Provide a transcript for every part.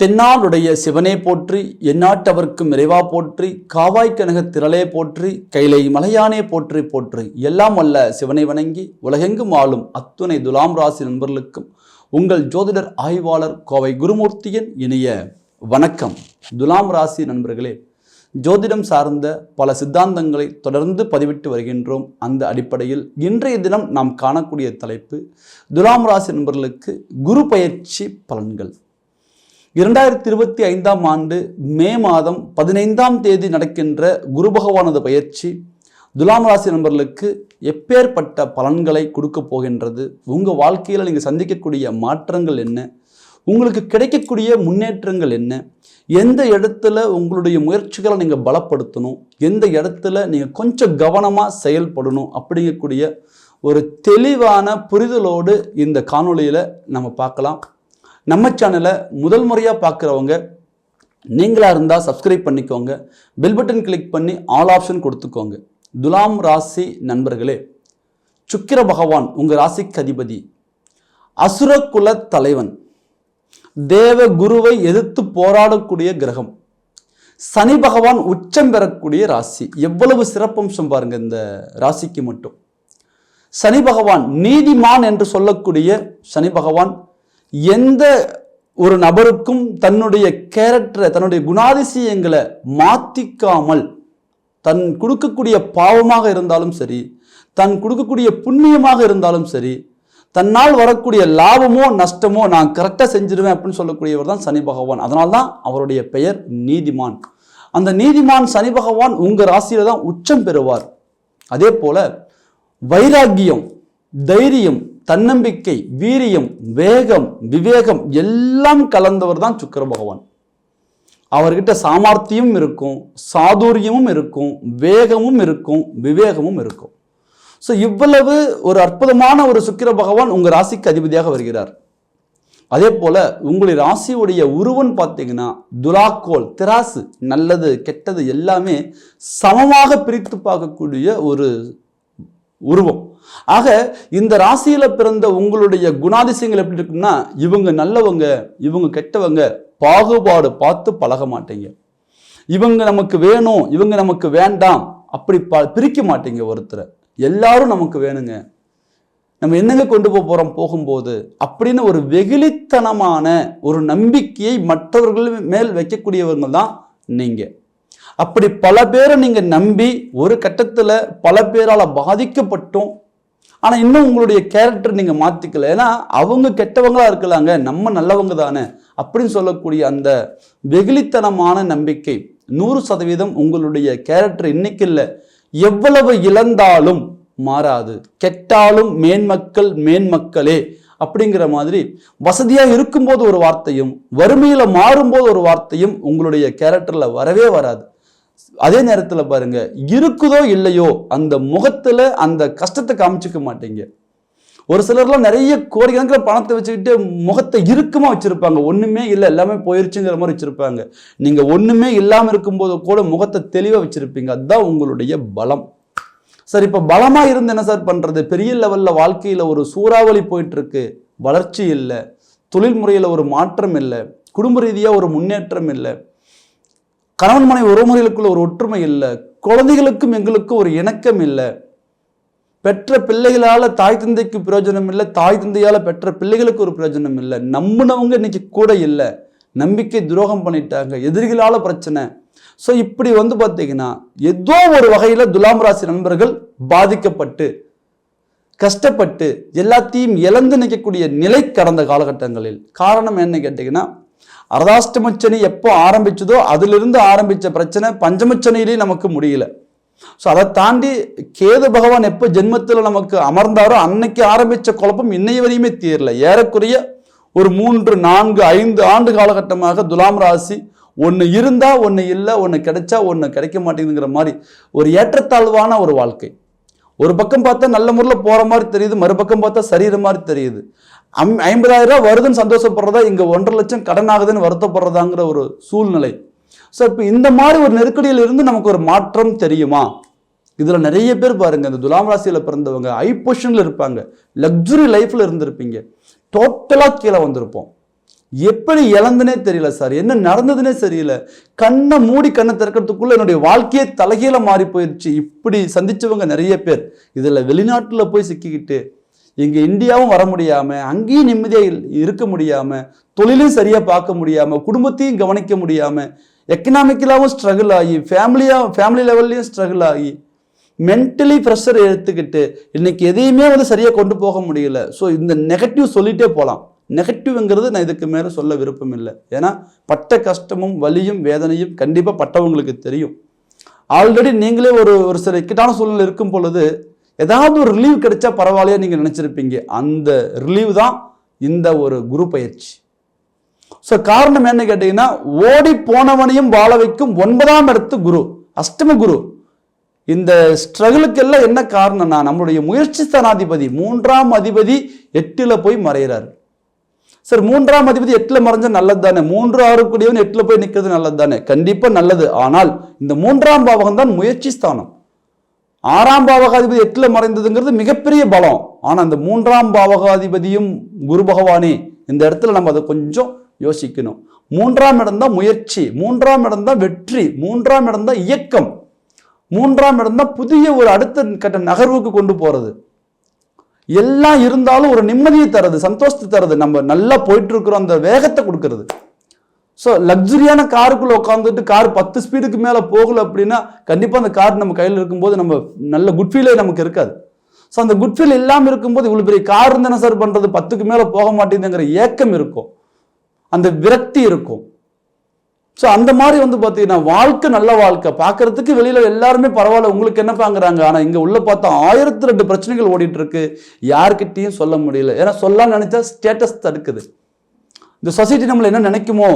தென்னாடுடைய சிவனே போற்றி எந்நாட்டவர்க்கும் இறைவா போற்றி காவாய் கனக திரளே போற்றி கைலை மலையானே போற்றி போற்றி. எல்லாம் அல்ல சிவனை வணங்கி உலகெங்கும் ஆளும் அத்துணை துலாம் ராசி நண்பர்களுக்கும் உங்கள் ஜோதிடர் ஆய்வாளர் கோவை குருமூர்த்தியின் இனிய வணக்கம். துலாம் ராசி நண்பர்களே ஜோதிடம் சார்ந்த பல சித்தாந்தங்களை தொடர்ந்து பதிவிட்டு வருகின்றோம். அந்த அடிப்படையில் இன்றைய தினம் நாம் காணக்கூடிய தலைப்பு துலாம் ராசி நண்பர்களுக்கு குரு பயிற்சி பலன்கள். இரண்டாயிரத்தி இருபத்தி ஐந்தாம் ஆண்டு மே மாதம் பதினைந்தாம் தேதி நடக்கின்ற குரு பகவானது பயிற்சி துலாம் ராசி நண்பர்களுக்கு எப்பேற்பட்ட பலன்களை கொடுக்க போகின்றது. உங்கள் வாழ்க்கையில் நீங்கள் சந்திக்கக்கூடிய மாற்றங்கள் என்ன? உங்களுக்கு கிடைக்கக்கூடிய முன்னேற்றங்கள் என்ன? எந்த இடத்துல உங்களுடைய முயற்சிகளை நீங்கள் பலப்படுத்தணும்? எந்த இடத்துல நீங்கள் கொஞ்சம் கவனமாக செயல்படணும்? அப்படிங்கக்கூடிய ஒரு தெளிவான புரிதலோடு இந்த காணொளியில் நம்ம பார்க்கலாம். நம்ம சேனலை முதல் முறையாக பார்க்குறவங்க நீங்களாக இருந்தால் சப்ஸ்கிரைப் பண்ணிக்கோங்க. பெல் பட்டன் கிளிக் பண்ணி ஆல் ஆப்ஷன் கொடுத்துக்கோங்க. துலாம் ராசி நண்பர்களே சுக்கிர பகவான் உங்கள் ராசிக்கு அதிபதி. அசுரகுல தலைவன். தேவ குருவை எதிர்த்து போராடக்கூடிய கிரகம். சனி பகவான் உச்சம் பெறக்கூடிய ராசி. எவ்வளவு சிறப்பம்சம் பாருங்க இந்த ராசிக்கு மட்டும். சனி பகவான் நீதிமான் என்று சொல்லக்கூடிய சனி பகவான் எந்த ஒரு நபருக்கும் தன்னுடைய கேரக்டரை தன்னுடைய குணாதிசயங்களை மாத்திக்காமல் தன் கொடுக்கக்கூடிய பாவமாக இருந்தாலும் சரி தன் கொடுக்கக்கூடிய புண்ணியமாக இருந்தாலும் சரி தன்னால் வரக்கூடிய லாபமோ நஷ்டமோ நான் கரெக்டாக செஞ்சிருவேன் அப்படின்னு சொல்லக்கூடியவர் தான் சனி பகவான். அதனால தான் அவருடைய பெயர் நீதிமான். அந்த நீதிமான் சனி பகவான் உங்கள் ராசியில் தான் உச்சம் பெறுவார். அதே போல வைராக்கியம் தைரியம் தன்னம்பிக்கை வீரியம் வேகம் விவேகம் எல்லாம் கலந்தவர் தான் சுக்கர பகவான். அவர்கிட்ட சாமர்த்தியம் இருக்கும் சாதுரியமும் இருக்கும் வேகமும் இருக்கும் விவேகமும் இருக்கும். ஸோ இவ்வளவு ஒரு அற்புதமான ஒரு சுக்கிர பகவான் உங்கள் ராசிக்கு அதிபதியாக வருகிறார். அதே போல் உங்களுடைய ராசியுடைய உருவன் பார்த்தீங்கன்னா துலாக்கோல் திராசு நல்லது கெட்டது எல்லாமே சமமாக பிரித்து பார்க்கக்கூடிய ஒரு உருவம். ஆக இந்த ராசியில் பிறந்த உங்களுடைய குணாதிசயங்கள் எப்படி இருக்குன்னா இவங்க நல்லவங்க இவங்க கெட்டவங்க பாகுபாடு பார்த்து பழக மாட்டீங்க. இவங்க நமக்கு வேணும் இவங்க நமக்கு வேண்டாம் அப்படி ப பிரிக்க மாட்டீங்க ஒருத்தரை. எல்லாரும் நமக்கு வேணுங்க. நம்ம என்னங்க கொண்டு போக போகிறோம் போகும்போது? அப்படின்னு ஒரு வெகுளித்தனமான ஒரு நம்பிக்கையை மற்றவர்கள் மேல் வைக்கக்கூடியவங்க தான் நீங்கள் அப்படி பல பேரை நீங்கள் நம்பி ஒரு கட்டத்தில் பல பேரால் பாதிக்கப்பட்டும் ஆனால் இன்னும் உங்களுடைய கேரக்டர் நீங்கள் மாற்றிக்கல ஏன்னா அவங்க கெட்டவங்களாக இருக்கலாங்க. நம்ம நல்லவங்க தானே. அப்படின்னு சொல்லக்கூடிய அந்த வெகுளித்தனமான நம்பிக்கை நூறு சதவீதம் உங்களுடைய கேரக்டர் இன்னைக்கு இல்லை. எவ்வளவு இழந்தாலும் மாறாது. கெட்டாலும் மேன்மக்கள் மேன்மக்களே அப்படிங்கிற மாதிரி வசதியாக இருக்கும்போது ஒரு வார்த்தையும் வறுமையில் மாறும்போது ஒரு வார்த்தையும் உங்களுடைய கேரக்டரில் வரவே வராது. அதே நேரத்தில் பாருங்க இருக்குதோ இல்லையோ அந்த முகத்தில் அந்த கஷ்டத்தை காமிச்சிக்க மாட்டீங்க. ஒரு சிலர்லாம் நிறைய கோடிக்கணக்கில் பணத்தை வச்சுக்கிட்டு முகத்தை இறுக்கமாக வச்சுருப்பாங்க. ஒன்றுமே இல்லை எல்லாமே போயிருச்சுங்கிற மாதிரி வச்சுருப்பாங்க. நீங்கள் ஒன்றுமே இல்லாமல் இருக்கும்போது கூட முகத்தை தெளிவாக வச்சுருப்பீங்க. அதுதான் உங்களுடைய பலம். சார் இப்போ பலமாக இருந்து என்ன சார் பண்ணுறது பெரிய லெவலில் வாழ்க்கையில் ஒரு சூறாவளி போயிட்டுருக்கு. வளர்ச்சி இல்லை. தொழில் முறையில் ஒரு மாற்றம் இல்லை. குடும்ப ரீதியாக ஒரு முன்னேற்றம் இல்லை. கணவன் மனைவி உறவுமுறைகளுக்குள்ள ஒரு ஒற்றுமை இல்லை. குழந்தைகளுக்கும் எங்களுக்கும் ஒரு இணக்கம் இல்லை. பெற்ற பிள்ளைகளால் தாய் தந்தைக்கு பிரயோஜனம் இல்லை. தாய் தந்தையால் பெற்ற பிள்ளைகளுக்கு ஒரு பிரயோஜனம் இல்லை. நம்பினவங்க இன்னைக்கு கூட இல்லை. நம்பிக்கை துரோகம் பண்ணிட்டாங்க. எதிரிகளால் பிரச்சனை. ஸோ இப்படி வந்து பார்த்தீங்கன்னா ஏதோ ஒரு வகையில் துலாம் ராசி நண்பர்கள் பாதிக்கப்பட்டு கஷ்டப்பட்டு எல்லாத்தையும் இழந்து நிற்கக்கூடிய நிலை கடந்த காலகட்டங்களில். காரணம் என்ன கேட்டிங்கன்னா அர்தாஷ்டமச்சனி எப்போ ஆரம்பிச்சதோ அதிலிருந்து ஆரம்பித்த பிரச்சனை பஞ்சமச்சனியிலேயே நமக்கு முடியல. ஸோ அதை தாண்டி கேது பகவான் எப்போ ஜென்மத்தில் நமக்கு அமர்ந்தாரோ அன்னைக்கு ஆரம்பித்த குழப்பம் இன்னைய வரையுமே தீரல. ஏறக்குறைய ஒரு மூன்று நான்கு ஐந்து ஆண்டு காலகட்டமாக துலாம் ராசி ஒன்று இருந்தால் ஒன்று இல்லை ஒன்று கிடைச்சா ஒன்று கிடைக்க மாட்டேங்குதுங்கிற மாதிரி ஒரு ஏற்றத்தாழ்வான ஒரு வாழ்க்கை. ஒரு பக்கம் பார்த்தா நல்ல முறையில் போகிற மாதிரி தெரியுது மறுபக்கம் பார்த்தா சரியிற மாதிரி தெரியுது. அம் ஐம்பதாயிரம் ரூபா வருதுன்னு சந்தோஷப்படுறதா இங்கே ஒன்றரை லட்சம் கடன் ஆகுதுன்னு வருத்தப்படுறதாங்கிற ஒரு சூழ்நிலை. ஸோ இப்போ இந்த மாதிரி ஒரு நெருக்கடியில் இருந்து நமக்கு ஒரு மாற்றம் தெரியுமா? இதில் நிறைய பேர் பாருங்கள் இந்த துலாம் ராசியில் பிறந்தவங்க ஹை பொசிஷனில் இருப்பாங்க லக்ஸுரி லைஃப்பில் இருந்திருப்பீங்க. டோட்டலாக கீழே வந்திருப்போம். எப்படி இழந்துனே தெரியல சார் என்ன நடந்ததுனே தெரியல. கண்ணை மூடி கண்ணை திறக்கிறதுக்குள்ள என்னுடைய வாழ்க்கையே தலைகீழ மாறி போயிடுச்சு இப்படி சந்திச்சவங்க நிறைய பேர். இதில் வெளிநாட்டில் போய் சிக்கிக்கிட்டு இங்கே இந்தியாவும் வர முடியாமல் அங்கேயும் நிம்மதியாக இருக்க முடியாமல் தொழிலும் சரியாக பார்க்க முடியாமல் குடும்பத்தையும் கவனிக்க முடியாமல் எக்கனாமிக்கலாகவும் ஸ்ட்ரகிள் ஆகி ஃபேமிலியாக ஃபேமிலி லெவல்லையும் ஸ்ட்ரகிள் ஆகி மென்டலி ப்ரெஷர் எடுத்துக்கிட்டு இன்றைக்கி எதையுமே வந்து சரியாக கொண்டு போக முடியல. ஸோ இந்த நெகட்டிவ் சொல்லிகிட்டே போகலாம் நெகட்டிவ்ங்கிறது நான் இதுக்கு மேலே சொல்ல விருப்பம் இல்லை. ஏன்னா பட்ட கஷ்டமும் வலியும் வேதனையும் கண்டிப்பாக பட்டவங்களுக்கு தெரியும். ஆல்ரெடி நீங்களே ஒரு ஒரு சில இக்கட்டான சூழ்நிலை இருக்கும் பொழுது ஏதாவது ஒரு ரிலீவ் கிடைச்சா பரவாயில்லையா நீங்கள் நினச்சிருப்பீங்க. அந்த ரிலீவ் தான் இந்த ஒரு குரு பயிற்சி. ஸோ காரணம் என்ன கேட்டீங்கன்னா ஓடி போனவனையும் வாழ வைக்கும் ஒன்பதாம் இடத்து குரு அஷ்டம குரு. இந்த ஸ்ட்ரகிளுக்கெல்லாம் என்ன காரணம்னா நம்மளுடைய முயற்சி ஸ்தானாதிபதி மூன்றாம் அதிபதி எட்டில் போய் மறைகிறார் சார் மூன்றாம் அதிபதி எட்டில் மறைஞ்சா நல்லது தானே மூன்று ஆறு கூடியவன் எட்டில் போய் நிற்கிறது நல்லது தானே கண்டிப்பாக நல்லது. ஆனால் இந்த மூன்றாம் பாவகம் தான் முயற்சி ஸ்தானம். ஆறாம் பாவகாதிபதி எட்டில் மறைந்ததுங்கிறது மிகப்பெரிய பலம். ஆனால் அந்த மூன்றாம் பாவகாதிபதியும் குரு பகவானே இந்த இடத்துல நம்ம அதை கொஞ்சம் யோசிக்கணும். மூன்றாம் இடம் தான் முயற்சி மூன்றாம் இடம் தான் வெற்றி மூன்றாம் இடம் தான் இயக்கம் மூன்றாம் இடம் தான் புதிய ஒரு அடுத்த கட்ட நகர்வுக்கு கொண்டு போகிறது எல்லாம் இருந்தாலும் ஒரு நிம்மதியை தருது சந்தோஷத்தை தருது. நம்ம நல்லா போயிட்டு இருக்கிறோம் அந்த வேகத்தை கொடுக்கறது. ஸோ லக்ஸுரியான காருக்குள்ளே உட்காந்துட்டு கார் பத்து ஸ்பீடுக்கு மேலே போகலை அப்படின்னா கண்டிப்பாக அந்த கார் நம்ம கையில் இருக்கும்போது நம்ம நல்ல குட் ஃபீலே நமக்கு இருக்காது. ஸோ அந்த குட் ஃபீல் இல்லாமல் இருக்கும்போது இவ்வளோ பெரிய கார் இருந்தானே சார் பண்ணுறது பத்துக்கு மேலே போக மாட்டேங்குதுங்கிற ஏக்கம் இருக்கும். அந்த விரக்தி இருக்கும். ஸோ அந்த மாதிரி வந்து பார்த்தீங்கன்னா வாழ்க்கை நல்ல வாழ்க்கை. பார்க்கறதுக்கு வெளியில் எல்லாருமே பரவாயில்ல உங்களுக்கு என்ன பாங்குறாங்க ஆனால் இங்கே உள்ள பார்த்தா ஆயிரத்தி ரெண்டு பிரச்சனைகள் ஓடிட்டு இருக்கு. யார்கிட்டயும் சொல்ல முடியல. ஏன்னா சொல்லலாம்னு நினைச்சா ஸ்டேட்டஸ் தடுக்குது. இந்த சொசைட்டி நம்மளை என்ன நினைக்குமோ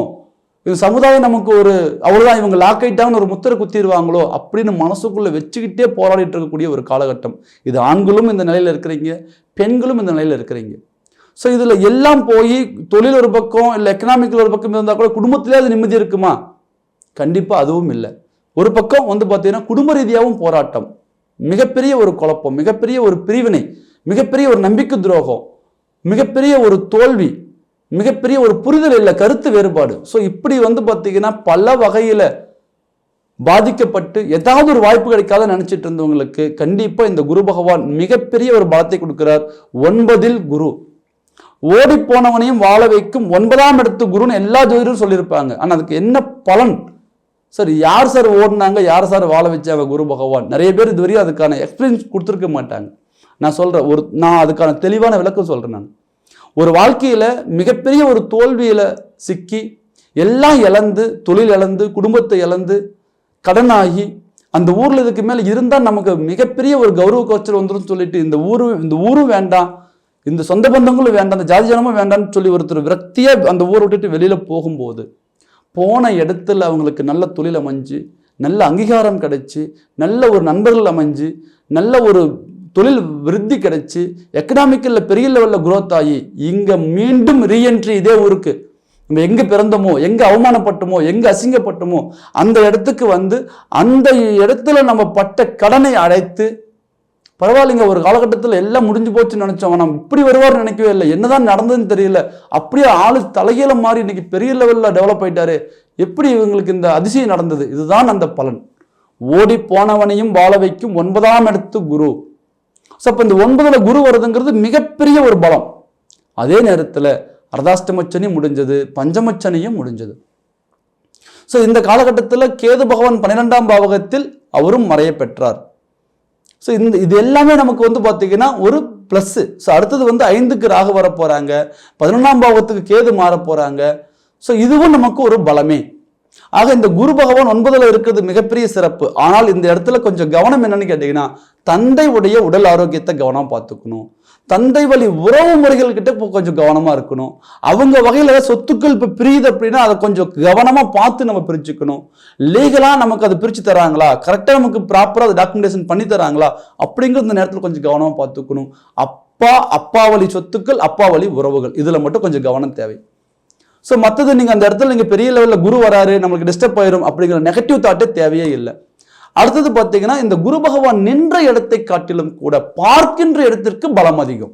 இந்த சமுதாயம் நமக்கு ஒரு அவ்வளோதான் இவங்க லாக்கைட்டாங்கன்னு ஒரு முத்திரை குத்திடுவாங்களோ அப்படின்னு மனசுக்குள்ளே வச்சுக்கிட்டே போராடிட்டு இருக்கக்கூடிய ஒரு காலகட்டம். இது ஆண்களும் இந்த நிலையில் இருக்கிறீங்க பெண்களும் இந்த நிலையில் இருக்கிறீங்க. ஸோ இதில் எல்லாம் போய் தொழில் ஒரு பக்கம் இல்லை எக்கனாமிக்கல் ஒரு பக்கம் இருந்தால் கூட குடும்பத்திலே அது நிம்மதி இருக்குமா? கண்டிப்பாக அதுவும் இல்லை. ஒரு பக்கம் வந்து பார்த்தீங்கன்னா குடும்ப ரீதியாகவும் போராட்டம். மிகப்பெரிய ஒரு குழப்பம் மிகப்பெரிய ஒரு பிரிவினை மிகப்பெரிய ஒரு நம்பிக்கை துரோகம் மிகப்பெரிய ஒரு தோல்வி மிகப்பெரிய ஒரு புரிதல் இல்லை கருத்து வேறுபாடு. ஸோ இப்படி வந்து பார்த்தீங்கன்னா பல வகையில் பாதிக்கப்பட்டு ஏதாவது ஒரு வாய்ப்பு கிடைக்காத நினச்சிட்டு இருந்தவங்களுக்கு கண்டிப்பாக இந்த குரு பகவான் மிகப்பெரிய ஒரு பலத்தை கொடுக்கிறார். ஒன்பதில் குரு. ஓடி போனவனையும் வாழ வைக்கும் ஒன்பதாம் இடத்து குருன்னு எல்லா ஜோதிடரும் சொல்லியிருப்பாங்க. ஆனால் அதுக்கு என்ன பலன்? சார் யார் சார் ஓடினாங்க? யார் சார் வாழ வச்சாங்க குரு பகவான்? நிறைய பேர் இதுவரையும் அதுக்கான எக்ஸ்பீரியன்ஸ் கொடுத்துருக்க மாட்டாங்க. நான் சொல்கிறேன் ஒரு நான் அதுக்கான தெளிவான விளக்கம் சொல்கிறேன் நான். ஒரு வாழ்க்கையில் மிகப்பெரிய ஒரு தோல்வியில் சிக்கி எல்லாம் இழந்து தொழில் இழந்து குடும்பத்தை இழந்து கடனாகி அந்த ஊரில் இதுக்கு மேலே இருந்தால் நமக்கு மிகப்பெரிய ஒரு கௌரவ கோச்சர் வந்துடும் சொல்லிட்டு இந்த ஊரு இந்த ஊரும் வேண்டாம் இந்த சொந்த பந்தங்களும் வேண்டாம் அந்த ஜாதி ஜனமும் வேண்டாம்னு சொல்லி ஒருத்தர் விரக்தியாக அந்த ஊரை விட்டுட்டு வெளியில் போகும்போது போன இடத்துல அவங்களுக்கு நல்ல தொழில் அமைஞ்சு நல்ல அங்கீகாரம் கிடைச்சி நல்ல ஒரு நண்பர்கள் அமைஞ்சு நல்ல ஒரு தொழில் விருத்தி கிடைச்சி எக்கனாமிக்கலில் பெரிய லெவலில் குரோத் ஆகி இங்கே மீண்டும் ரீஎன்ட்ரி இதே ஊருக்கு. நம்ம எங்கே பிறந்தோமோ எங்கே அவமானப்பட்டோமோ எங்கே அசிங்கப்பட்டோமோ அந்த இடத்துக்கு வந்து அந்த இடத்துல நம்ம பட்ட கடனை அடைத்து பரவாயில்லைங்க ஒரு காலகட்டத்தில் எல்லாம் முடிஞ்சு போச்சுன்னு நினச்சோம். நம்ம இப்படி வருவார்னு நினைக்கவே இல்லை. என்னதான் நடந்ததுன்னு தெரியல. அப்படியே ஆளு தலையில மாறி இன்னைக்கு பெரிய லெவலில் டெவலப் ஆயிட்டாரு. எப்படி இவங்களுக்கு இந்த அதிசயம் நடந்தது? இதுதான் அந்த பலன். ஓடி போனவனையும் வாழ வைக்கும் ஒன்பதாம் இடத்து குரு. ஸோ அப்போ இந்த ஒன்பதில் குரு வருதுங்கிறது மிகப்பெரிய ஒரு பலம். அதே நேரத்தில் அர்தாஷ்டமச்சனி முடிஞ்சது பஞ்சமச்சனியும் முடிஞ்சது. ஸோ இந்த காலகட்டத்தில் கேது பகவான் பன்னிரெண்டாம் பாவகத்தில் அவரும் மறைய பெற்றார். ஸோ இந்த இது எல்லாமே நமக்கு வந்து பார்த்தீங்கன்னா ஒரு ப்ளஸ்ஸு ஸோ அடுத்தது வந்து ஐந்துக்கு ராகு வர போகிறாங்க பதினொன்றாம் பாவத்துக்கு கேது மாற போகிறாங்க ஸோ இதுவும் நமக்கு ஒரு பலமே. ஆக இந்த குரு பகவான் ஒன்பதுல இருக்கிறது மிகப்பெரிய சிறப்பு. ஆனால் இந்த இடத்துல கொஞ்சம் கவனம் என்னன்னு கேட்டீங்கன்னா தந்தையுடைய உடல் ஆரோக்கியத்தை கவனம் பார்த்துக்கணும். தந்தை வழி உறவு முறைகள் கிட்ட இப்போ கொஞ்சம் கவனமா இருக்கணும். அவங்க வகையில சொத்துக்கள் இப்போ பிரியுது அப்படின்னா அதை கொஞ்சம் கவனமா பார்த்து நம்ம பிரிச்சுக்கணும். லீகலா நமக்கு அதை பிரிச்சு தராங்களா? கரெக்டா நமக்கு ப்ராப்பரா அதை டாக்குமெண்டேஷன் பண்ணி தராங்களா? அப்படிங்கிற இந்த நேரத்தில் கொஞ்சம் கவனமா பார்த்துக்கணும். அப்பா அப்பா வழி சொத்துக்கள் அப்பா வழி உறவுகள். இதுல மட்டும் கொஞ்சம் கவனம் தேவை. ஸோ மற்றது நீங்கள் அந்த இடத்துல நீங்கள் பெரிய லெவலில் குரு வராரு நம்மளுக்கு டிஸ்டர்ப் ஆயிரும் அப்படிங்கிற நெகட்டிவ் தாட்டே தேவையே இல்லை. அடுத்தது பார்த்தீங்கன்னா இந்த குரு பகவான் நின்ற இடத்தை காட்டிலும் கூட பார்க்கின்ற இடத்திற்கு பலம் அதிகம்.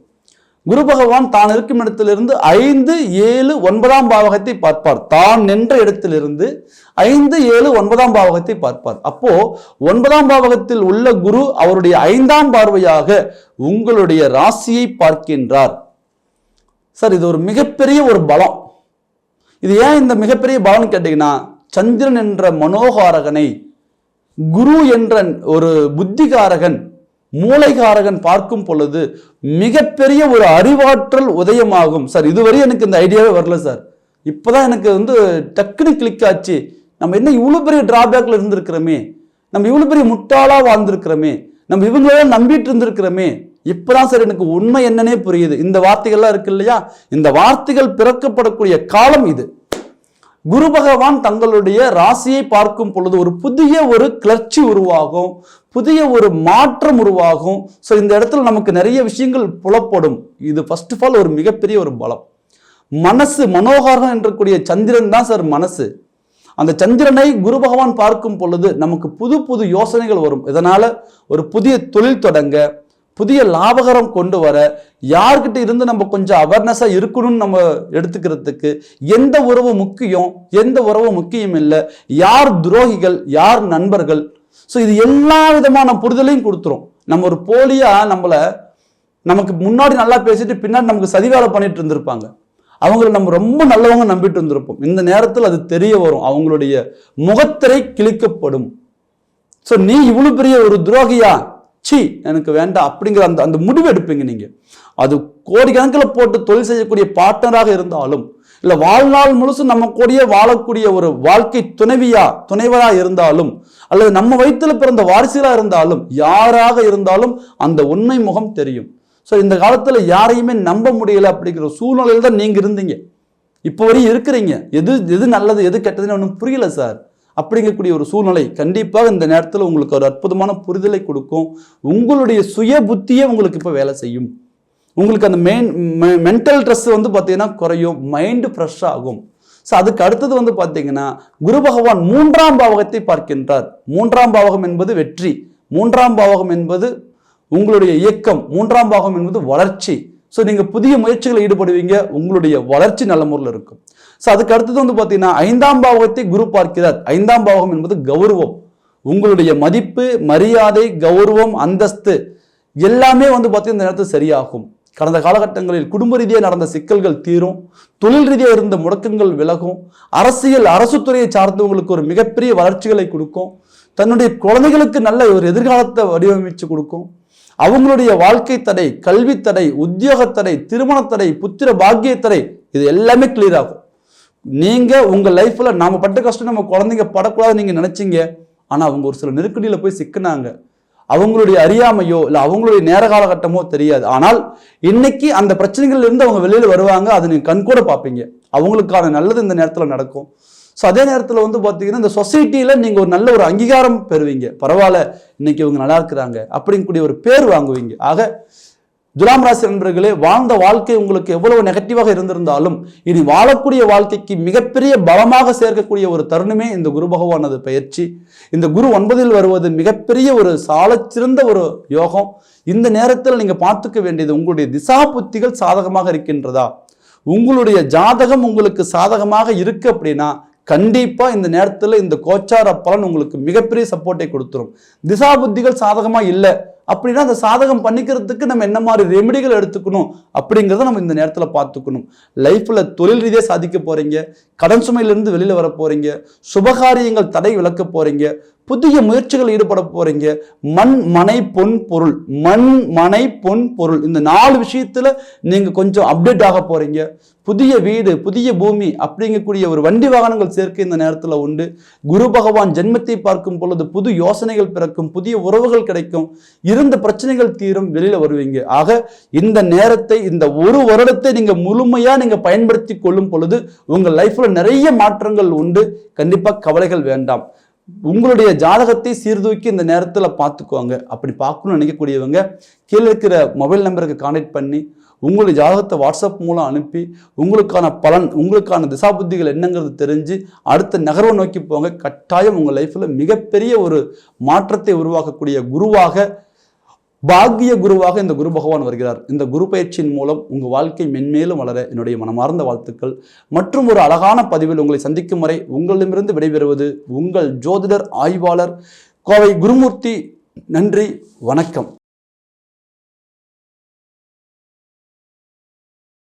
குரு பகவான் தான் இருக்கும் இடத்திலிருந்து ஐந்து ஏழு ஒன்பதாம் பாவகத்தை பார்ப்பார். தான் நின்ற இடத்திலிருந்து ஐந்து ஏழு ஒன்பதாம் பாவகத்தை பார்ப்பார். அப்போ ஒன்பதாம் பாவகத்தில் உள்ள குரு அவருடைய ஐந்தாம் பார்வையாக உங்களுடைய ராசியை பார்க்கின்றார். சார் இது ஒரு மிகப்பெரிய ஒரு பலம். இது ஏன் இந்த மிகப்பெரிய பலம்னு கேட்டீங்கன்னா சந்திரன் என்ற மனோகாரகனை குரு என்ற ஒரு புத்திகாரகன் மூளைகாரகன் பார்க்கும் பொழுது மிகப்பெரிய ஒரு அறிவாற்றல் உதயமாகும். சார் இதுவரை எனக்கு இந்த ஐடியாவே வரல சார். இப்போதான் எனக்கு வந்து டக்குனு கிளிக் ஆச்சு. நம்ம என்ன இவ்வளோ பெரிய டிராபேக்கில் இருந்திருக்கிறோமே. நம்ம இவ்வளோ பெரிய முட்டாளாக வாழ்ந்திருக்கிறோமே. நம்ம இவங்களெல்லாம் நம்பிட்டு இருந்திருக்கிறோமே. இப்போதான் சார் எனக்கு உண்மை என்னன்னே புரியுது. இந்த வார்த்தைகள்லாம் இருக்கு இல்லையா? இந்த வார்த்தைகள் பிறக்கப்படக்கூடிய காலம் இது. குரு பகவான் தங்களுடைய ராசியை பார்க்கும் பொழுது ஒரு புதிய ஒரு கிளர்ச்சி உருவாகும். புதிய ஒரு மாற்றம் உருவாகும். ஸோ இந்த இடத்துல நமக்கு நிறைய விஷயங்கள் புலப்படும். இது ஃபர்ஸ்ட் ஆஃப் ஆல் ஒரு மிகப்பெரிய ஒரு பலம். மனசு மனோகாரம் என்றக்கூடிய சந்திரன் தான் சார் மனசு. அந்த சந்திரனை குரு பகவான் பார்க்கும் பொழுது நமக்கு புது புது யோசனைகள் வரும். இதனால ஒரு புதிய தொழில் தொடங்க புதிய லாபகரம் கொண்டு வர யார்கிட்ட இருந்து நம்ம கொஞ்சம் அவேர்னஸாக இருக்கணும்னு நம்ம எடுத்துக்கிறதுக்கு எந்த உறவு முக்கியம் எந்த உறவு முக்கியம் இல்லை யார் துரோகிகள் யார் நண்பர்கள்? ஸோ இது எல்லா விதமான புரிதலையும் கொடுத்துரும். நம்ம ஒரு போலியாக நம்மளை நமக்கு முன்னாடி நல்லா பேசிட்டு பின்னாடி நமக்கு சதி வேலை பண்ணிட்டு இருந்திருப்பாங்க. அவங்கள நம்ம ரொம்ப நல்லவங்க நம்பிட்டு இருந்திருப்போம். இந்த நேரத்தில் அது தெரிய வரும். அவங்களுடைய முகத்திரை கிழிக்கப்படும். ஸோ நீ இவ்வளோ பெரிய ஒரு துரோகியா? சி எனக்கு வேண்டாம் அப்படிங்கிற அந்த அந்த முடிவு எடுப்பீங்க நீங்கள் அது கோடிக்கணக்கில் போட்டு தொழில் செய்யக்கூடிய பார்ட்னராக இருந்தாலும் இல்லை வாழ்நாள் முழுசும் நம்ம கூடயே வாழக்கூடிய ஒரு வாழ்க்கை துணைவியா துணைவராக இருந்தாலும் அல்லது நம்ம வயிற்றில் பிறந்த வாரிசுகளாக இருந்தாலும் யாராக இருந்தாலும் அந்த உண்மை முகம் தெரியும். ஸோ இந்த காலத்தில் யாரையுமே நம்ப முடியல அப்படிங்கிற சூழ்நிலையில் தான் நீங்கள் இருந்தீங்க. இப்போ வரையும் இருக்கிறீங்க. எது எது நல்லது எது கெட்டதுன்னு ஒன்றும் புரியல சார் அப்படிங்கக்கூடிய ஒரு சூழ்நிலை கண்டிப்பாக இந்த நேரத்தில் உங்களுக்கு ஒரு அற்புதமான புரிதலை கொடுக்கும். உங்களுடைய சுய புத்தியே உங்களுக்கு இப்போ வேலை செய்யும். உங்களுக்கு அந்த மெயின் மென்டல் ஸ்ட்ரெஸ் வந்து பார்த்தீங்கன்னா குறையும் மைண்டு ஃப்ரெஷ் ஆகும். ஸோ அதுக்கு அடுத்தது வந்து பார்த்தீங்கன்னா குரு பகவான் மூன்றாம் பாவகத்தை பார்க்கின்றார். மூன்றாம் பாவகம் என்பது வெற்றி. மூன்றாம் பாவகம் என்பது உங்களுடைய இயக்கம். மூன்றாம் பாவகம் என்பது வளர்ச்சி. ஸோ நீங்கள் புதிய முயற்சிகளில் ஈடுபடுவீங்க உங்களுடைய வளர்ச்சி நல்ல முறையில் இருக்கும். ஸோ அதுக்கு அடுத்தது வந்து பார்த்தீங்கன்னா ஐந்தாம் பாவகத்தை குரு பார்க்கிறார். ஐந்தாம் பாவகம் என்பது கௌரவம். உங்களுடைய மதிப்பு மரியாதை கௌரவம் அந்தஸ்து எல்லாமே வந்து பார்த்தீங்கன்னா இந்த நேரத்தில் சரியாகும். கடந்த காலகட்டங்களில் குடும்ப ரீதியாக நடந்த சிக்கல்கள் தீரும். தொழில் ரீதியாக இருந்த முடக்கங்கள் விலகும். அரசியல் அரசு துறையை சார்ந்தவங்களுக்கு ஒரு மிகப்பெரிய வளர்ச்சிகளை கொடுக்கும். தன்னுடைய குழந்தைகளுக்கு நல்ல ஒரு எதிர்காலத்தை வடிவமைச்சு கொடுக்கும். அவங்களுடைய வாழ்க்கை தடை கல்வி தடை உத்தியோக தடை திருமண தடை புத்திர பாக்கிய தடை இது எல்லாமே கிளியர் ஆகும். நீங்கள் உங்கள் லைஃப்பில் நாம் பட்ட கஷ்டம் நம்ம குழந்தைங்க படக்கூடாது நீங்கள் நினச்சிங்க. ஆனால் அவங்க ஒரு சில நெருக்கடியில் போய் சிக்கினாங்க. அவங்களுடைய அறியாமையோ இல்லை அவங்களுடைய நேர காலகட்டமோ தெரியாது. ஆனால் இன்னைக்கு அந்த பிரச்சனைகள்லேருந்து அவங்க வெளியில் வருவாங்க அதை நீங்கள் கண்கூட பார்ப்பீங்க. அவங்களுக்கான நல்லது இந்த நேரத்தில் நடக்கும். ஸோ அதே நேரத்தில் வந்து பார்த்தீங்கன்னா இந்த சொசைட்டியில் நீங்கள் ஒரு நல்ல ஒரு அங்கீகாரம் பெறுவீங்க. பரவாயில்ல இன்னைக்கு இவங்க நல்லா இருக்கிறாங்க அப்படிங்கக்கூடிய ஒரு பேர் வாங்குவீங்க. ஆக துலாம் ராசி நண்பர்களே வாழ்ந்த வாழ்க்கை உங்களுக்கு எவ்வளவு நெகட்டிவாக இருந்திருந்தாலும் இனி வாழக்கூடிய வாழ்க்கைக்கு மிகப்பெரிய பலமாக சேர்க்கக்கூடிய ஒரு தருணமே இந்த குரு பகவானது பயிற்சி. இந்த குரு ஒன்பதில் வருவது மிகப்பெரிய ஒரு சாலச்சிறந்த ஒரு யோகம். இந்த நேரத்தில் நீங்கள் பார்த்துக்க வேண்டியது உங்களுடைய திசா புத்திகள் சாதகமாக இருக்கின்றதா? உங்களுடைய ஜாதகம் உங்களுக்கு சாதகமாக இருக்கு அப்படின்னா கண்டிப்பாக இந்த நேரத்தில் இந்த கோச்சார பலன் உங்களுக்கு மிகப்பெரிய சப்போர்ட்டை கொடுத்துரும். திசா புத்திகள் சாதகமாக இல்லை. அப்படின்னா அந்த சாதகம் பண்ணிக்கிறதுக்கு நம்ம என்ன மாதிரி ரெமெடிகள் எடுத்துக்கணும் அப்படிங்கிறத நம்ம இந்த நேரத்தில் பார்த்துக்கணும். லைஃப்பில் தொழில் ரீதியாக சாதிக்க போறீங்க கடன் சுமையிலேருந்து வெளியில் வர போறீங்க சுபகாரியங்கள் தடை விளக்க போறீங்க புதிய முயற்சிகள் ஈடுபட போறீங்க. மண் மனை பொன் பொருள். மண் மனை பொன் பொருள். இந்த நாலு விஷயத்துல நீங்க கொஞ்சம் அப்டேட் ஆக போறீங்க. புதிய வீடு புதிய பூமி அப்படிங்கக்கூடிய ஒரு வண்டி வாகனங்கள் சேர்க்கை இந்த நேரத்தில் உண்டு. குரு பகவான் ஜென்மத்தை பார்க்கும் பொழுது புது யோசனைகள் பிறக்கும் புதிய உறவுகள் கிடைக்கும். இருந்த பிரச்சனைகள் தீரும் வெளியில் வருவீங்க. ஆக இந்த நேரத்தை இந்த ஒரு வருடத்தை நீங்கள் முழுமையாக நீங்கள் பயன்படுத்தி கொள்ளும் பொழுது உங்கள் லைஃப்பில் நிறைய மாற்றங்கள் உண்டு. கண்டிப்பாக கவலைகள் வேண்டாம். உங்களுடைய ஜாதகத்தை சீர்தூக்கி இந்த நேரத்தில் பார்த்துக்குவாங்க அப்படி பார்க்கணும்னு நினைக்கக்கூடியவங்க கீழே இருக்கிற மொபைல் நம்பருக்கு கான்டாக்ட் பண்ணி உங்களுடைய ஜாதகத்தை வாட்ஸ்அப் மூலம் அனுப்பி உங்களுக்கான பலன் உங்களுக்கான திசாபுத்திகள் என்னங்கிறது தெரிஞ்சு அடுத்த நகர்வை நோக்கி போங்க. கட்டாயம் உங்கள் லைஃப்பில் மிகப்பெரிய ஒரு மாற்றத்தை உருவாக்கக்கூடிய குருவாக பாக்கிய குருவாக இந்த குரு பகவான் வருகிறார். இந்த குரு பயிற்சியின் மூலம் உங்கள் வாழ்க்கை மென்மேலும் வளர என்னுடைய மனமார்ந்த வாழ்த்துக்கள். மற்றும் ஒரு அழகான பதிவில் உங்களை சந்திக்கும் வரை உங்களிடமிருந்து விடைபெறுவது உங்கள் ஜோதிடர் ஆய்வாளர் கோவை குருமூர்த்தி. நன்றி வணக்கம்.